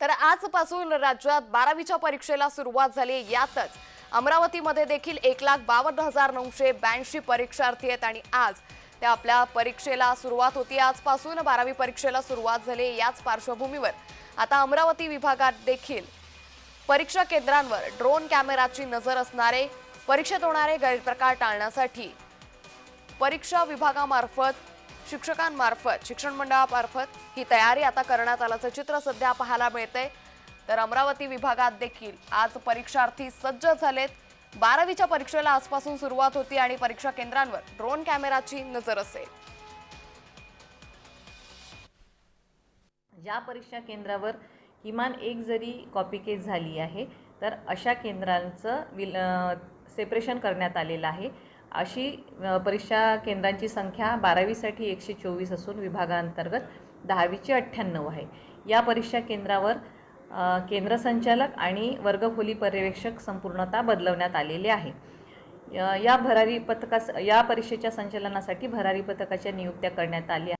तर आजपासून राज्यात बारावीच्या परीक्षेला सुरुवात झाली यातच अमरावतीमध्ये देखील एक लाख बावन्न हजार नऊशे ब्याऐंशी परीक्षार्थी आहेत आणि आज त्या आपल्या परीक्षेला सुरुवात होती. आजपासून बारावी परीक्षेला सुरुवात झाली याच पार्श्वभूमीवर. आता अमरावती विभागात देखील परीक्षा केंद्रांवर ड्रोन कॅमेराची नजर असणारे परीक्षेत होणारे गैरप्रकार टाळण्यासाठी परीक्षा विभागामार्फत शिक्षकांमार्फत शिक्षण मंडळामार्फत ही तयारी आता करण्यात आल्याचं चित्र सध्या पाहायला मिळते तर अमरावती विभागात देखील आज परीक्षार्थी सज्ज झालेत. बारावीच्या परीक्षेला आजपासून सुरुवात होती आणि परीक्षा केंद्रांवर ड्रोन कॅमेराची नजर असेल. ज्या परीक्षा केंद्रावर किमान एक जरी कॉपी केस झाली आहे तर अशा केंद्रांचं विल सेपरेशन करण्यात आलेलं आहे. अशी परीक्षा केंद्रांची संख्या बारावीसाठी एकशे चोवीस असून विभागांतर्गत दहावीची अठ्ठ्याण्णव आहे. या परीक्षा केंद्रावर केंद्र संचालक आणि वर्गखोली पर्यवेक्षक संपूर्णता बदलवण्यात आलेले आहे. या या भरारी पथकास या परीक्षेच्या संचालनासाठी भरारी पथकाच्या नियुक्त्या करण्यात आल्या